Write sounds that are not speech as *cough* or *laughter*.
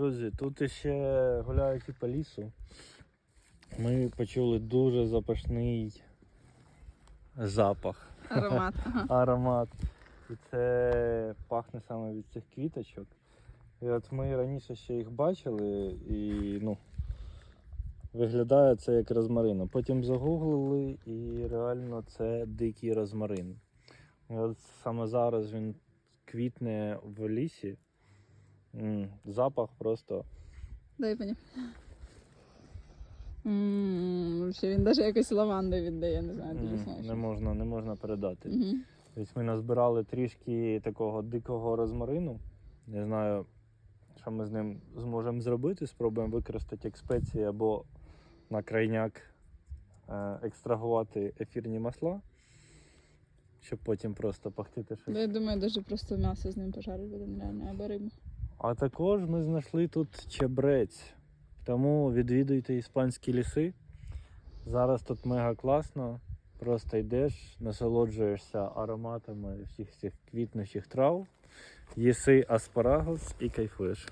Друзі, тут ще гуляючи по лісу, ми почули дуже запашний запах, Аромат. *laughs* Аромат. І це пахне саме від цих квіточок. І от ми раніше ще їх бачили і ну, виглядає це як розмарин. Потім загуглили і реально це дикий розмарин. І от саме зараз він квітне в лісі. М, Запах просто Дай мені. М, Ще він навіть якось лаванди віддає, не знаю, дуже м, смачно. не можна, не можна передати. Мгм. Ось ми назбирали трішки такого дикого розмарину. Не знаю, що ми з ним зможемо зробити. Спробуємо використати як спеції або на крайняк е, екстрагувати ефірні масла, щоб потім просто пахтити щось. Я думаю, навіть просто м'ясо з ним пожарити буде нереально, або рибу. А також ми знайшли тут чебрець. Тому відвідуйте іспанські ліси. Зараз тут мега класно. Просто йдеш, насолоджуєшся ароматами всіх цих квітнучих трав, їси аспарагус і кайфуєш.